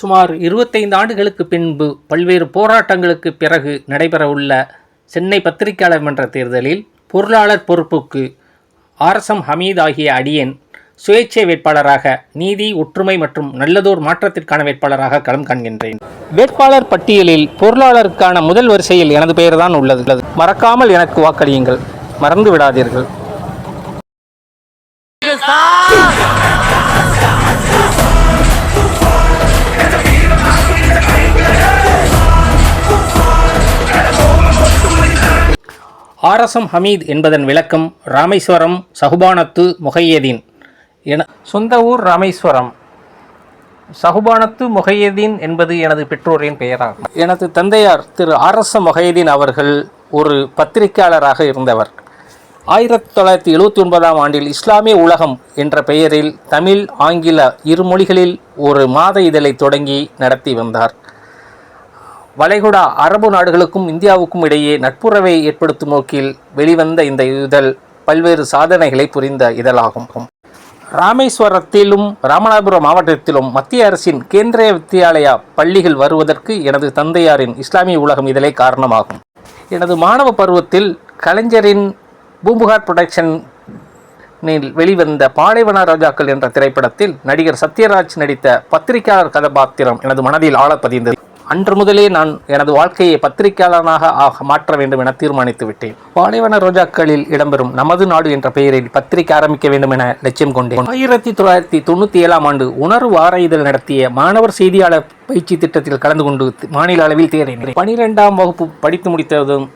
சுமார் இருபத்தைந்து ஆண்டுகளுக்கு பின்பு பல்வேறு போராட்டங்களுக்கு பிறகு நடைபெறவுள்ள சென்னை பத்திரிகையாளர் மன்ற தேர்தலில் பொருளாளர் பொறுப்புக்கு ஆர்எஸ்எம் ஹமீத் ஆகிய அடியேன் சுயேட்சை வேட்பாளராக நீதி ஒற்றுமை மற்றும் நல்லதோர் மாற்றத்திற்கான வேட்பாளராக களம் காண்கின்றேன். வேட்பாளர் பட்டியலில் பொருளாளருக்கான முதல் வரிசையில் எனது பெயர் தான் உள்ளது. மறக்காமல் எனக்கு வாக்களியுங்கள். மறந்து விடாதீர்கள் ஆர்எஸ்எம் ஹமீத் என்பதன் விளக்கம் ராமேஸ்வரம் சகுபானத்து முகையதீன். என சொந்த ஊர் ராமேஸ்வரம். சகுபானத்து முகையதீன் என்பது எனது பெற்றோரின் பெயராகும். எனது தந்தையார் திரு ஆரச முகையதீன் அவர்கள் ஒரு பத்திரிகையாளராக இருந்தவர். ஆயிரத்தி தொள்ளாயிரத்தி எழுபத்தி ஒன்பதாம் ஆண்டில் இஸ்லாமிய உலகம் என்ற பெயரில் தமிழ் ஆங்கில இரு மொழிகளில் ஒரு மாத இதழை தொடங்கி நடத்தி வந்தார். வளைகுடா அரபு நாடுகளுக்கும் இந்தியாவுக்கும் இடையே நட்புறவை ஏற்படுத்தும் நோக்கில் வெளிவந்த இந்த இதழ் பல்வேறு சாதனைகளை புரிந்த இதழாகும். ராமேஸ்வரத்திலும் ராமநாதபுரம் மாவட்டத்திலும் மத்திய அரசின் கேந்திரிய வித்தியாலயா பள்ளிகள் வருவதற்கு எனது தந்தையாரின் இஸ்லாமிய உலகம் இதழே காரணமாகும். எனது மாணவ பருவத்தில் கலைஞரின் பூம்புகார் புரொடக்ஷனில் வெளிவந்த பாலைவன ராஜாக்கள் என்ற திரைப்படத்தில் நடிகர் சத்யராஜ் நடித்த பத்திரிகையாளர் கதாபாத்திரம் எனது மனதில் ஆழ பதிந்தது அன்று முதலே நான் எனது வாழ்க்கையை பத்திரிகையாளனாக ஆக மாற்ற வேண்டும் என தீர்மானித்து விட்டேன். பாலைவன ரோஜாக்களில் இடம்பெறும் நமது நாடு என்ற பெயரில் பத்திரிகை ஆரம்பிக்க வேண்டும் என லட்சியம் கொண்டேன். ஆயிரத்தி தொள்ளாயிரத்தி தொண்ணூற்றி ஏழாம் ஆண்டு உணர்வு வார இதழ் நடத்திய மாணவர் செய்தியாளர் பயிற்சி திட்டத்தில் கலந்து கொண்டு மாநில அளவில் தேறினேன் பனிரெண்டாம் வகுப்பு படித்து முடித்ததும்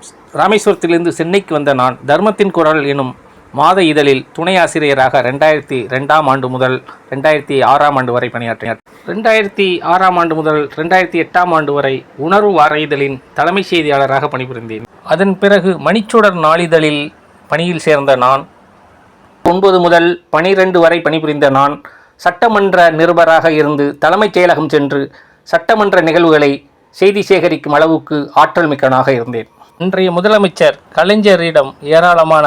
ராமேஸ்வரத்திலிருந்து சென்னைக்கு வந்த நான் தர்மத்தின் குரல் எனும் மாத இதழில் துணை ஆசிரியராக ரெண்டாயிரத்தி ரெண்டாம் ஆண்டு முதல் ரெண்டாயிரத்தி ஆறாம் ஆண்டு வரை பணியாற்றினார். ரெண்டாயிரத்தி ஆறாம் ஆண்டு முதல் ரெண்டாயிரத்தி எட்டாம் ஆண்டு வரை உணர்வு வார இதழின் தலைமை செய்தியாளராக பணிபுரிந்தேன். அதன் பிறகு மணிச்சுடர் நாளிதழில் பணியில் சேர்ந்த நான் ஒன்பது முதல் பனிரெண்டு வரை பணிபுரிந்த நான் சட்டமன்ற நிருபராக இருந்து தலைமைச் செயலகம் சென்று சட்டமன்ற நிகழ்வுகளை செய்தி சேகரிக்கும் அளவுக்கு ஆற்றல் மிக்கனாக இருந்தேன். இன்றைய முதலமைச்சர் கலைஞரிடம் ஏராளமான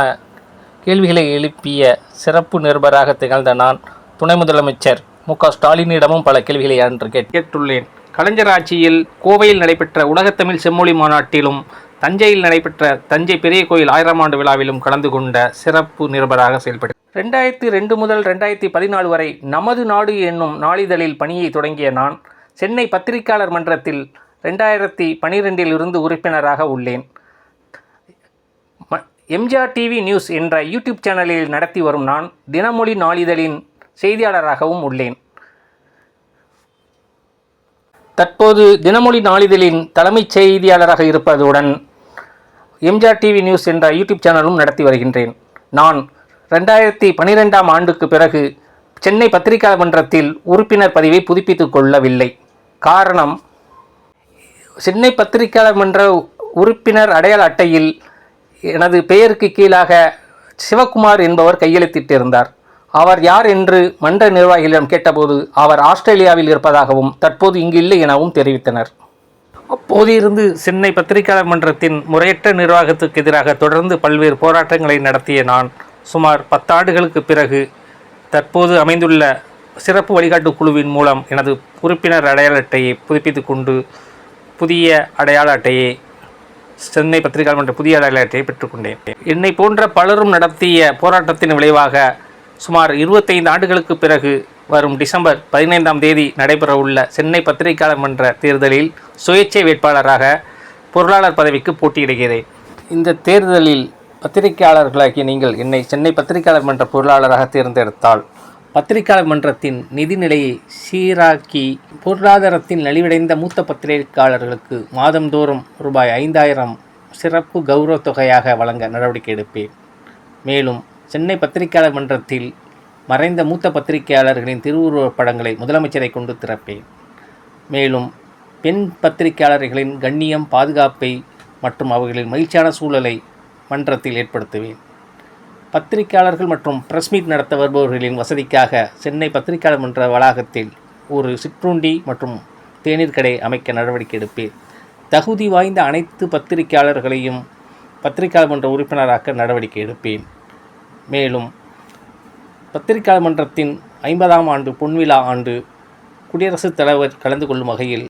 கேள்விகளை எழுப்பிய சிறப்பு நிருபராக திகழ்ந்த நான் துணை முதலமைச்சர் மு க ஸ்டாலினிடமும் பல கேள்விகளை அன்று கேட்டுள்ளேன். கலைஞர் ஆட்சியில் கோவையில் நடைபெற்ற உலகத்தமிழ் செம்மொழி மாநாட்டிலும் தஞ்சையில் நடைபெற்ற தஞ்சை பெரிய கோயில் ஆயிரம் ஆண்டு விழாவிலும் கலந்து கொண்ட சிறப்பு நிருபராக செயல்பட்டு ரெண்டாயிரத்தி ரெண்டு முதல் ரெண்டாயிரத்தி பதினாலு வரை நமது நாடு என்னும் நாளிதழில் பணியை தொடங்கிய நான் சென்னை பத்திரிகையாளர் மன்றத்தில் ரெண்டாயிரத்தி பனிரெண்டில் இருந்து உறுப்பினராக உள்ளேன். எம்ஜிஆர் டிவி நியூஸ் என்ற யூடியூப் சேனலில் நடத்தி வரும் நான் தினமொழி நாளிதழின் செய்தியாளராகவும் உள்ளேன். தற்போது தினமொழி நாளிதழின் தலைமைச் செய்தியாளராக இருப்பதுடன் எம்ஜிஆர் டிவி நியூஸ் என்ற யூடியூப் சேனலும் நடத்தி வருகின்றேன். நான் ரெண்டாயிரத்தி பனிரெண்டாம் ஆண்டுக்கு பிறகு சென்னை பத்திரிகா மன்றத்தில் உறுப்பினர் பதிவை புதுப்பித்துக் கொள்ளவில்லை. காரணம் சென்னை பத்திரிகையாளர் மன்ற உறுப்பினர் அடையாள அட்டையில் எனது பெயருக்கு கீழாக சிவகுமார் என்பவர் கையெழுத்திட்டிருந்தார். அவர் யார் என்று மன்ற நிர்வாகிகளிடம் கேட்டபோது அவர் ஆஸ்திரேலியாவில் இருப்பதாகவும் தற்போது இங்கு இல்லை எனவும் தெரிவித்தனர். அப்போதிருந்து சென்னை பத்திரிகையாளர் மன்றத்தின் முறையற்ற நிர்வாகத்துக்கு எதிராக தொடர்ந்து பல்வேறு போராட்டங்களை நடத்திய நான் சுமார் பத்தாண்டுகளுக்கு பிறகு தற்போது அமைந்துள்ள சிறப்பு வழிகாட்டு குழுவின் மூலம் எனது உறுப்பினர் அடையாள அட்டையை புதுப்பித்து கொண்டு புதிய அடையாள அட்டையை சென்னை பத்திரிகையாளர் மன்ற புதிய அடையாளத்தை பெற்றுக்கொண்டேன் என்னை போன்ற பலரும் நடத்திய போராட்டத்தின் விளைவாக சுமார் இருபத்தைந்து ஆண்டுகளுக்கு பிறகு வரும் டிசம்பர் பதினைந்தாம் தேதி நடைபெறவுள்ள சென்னை பத்திரிகையாளர் மன்ற தேர்தலில் சுயேட்சை வேட்பாளராக பொருளாளர் பதவிக்கு போட்டியிடுகிறேன். இந்த தேர்தலில் பத்திரிகையாளர்களாகிய நீங்கள் என்னை சென்னை பத்திரிகையாளர் மன்ற பொருளாளராக தேர்ந்தெடுத்தால் பத்திரிகையாளர் மன்றத்தின் நிதிநிலையை சீராக்கி பொருளாதாரத்தில் நலிவடைந்த மூத்த பத்திரிகையாளர்களுக்கு மாதந்தோறும் ரூபாய் ஐந்தாயிரம் சிறப்பு கௌரவ தொகையாக வழங்க நடவடிக்கை எடுப்பேன். மேலும் சென்னை பத்திரிகையாளர் மன்றத்தில் மறைந்த மூத்த பத்திரிகையாளர்களின் திருவுருவப் படங்களை முதலமைச்சரை கொண்டு திறப்பேன். மேலும் பெண் பத்திரிகையாளர்களின் கண்ணியம் பாதுகாப்பை மற்றும் அவர்களின் மகிழ்ச்சியான சூழலை மன்றத்தில் ஏற்படுத்துவேன். பத்திரிகையாளர்கள் மற்றும் பிரஸ் மீட் நடத்த வருபவர்களின் வசதிக்காக சென்னை பத்திரிகையாளர் மன்ற வளாகத்தில் ஒரு சிற்றுண்டி மற்றும் தேநீர் கடை அமைக்க நடவடிக்கை எடுப்பேன். தகுதி வாய்ந்த அனைத்து பத்திரிகையாளர்களையும் பத்திரிகையாளர் மன்ற உறுப்பினராக்க நடவடிக்கை எடுப்பேன். மேலும் பத்திரிகையாளர் மன்றத்தின் ஐம்பதாம் ஆண்டு பொன்விழா ஆண்டு குடியரசுத் தலைவர் கலந்து கொள்ளும் வகையில்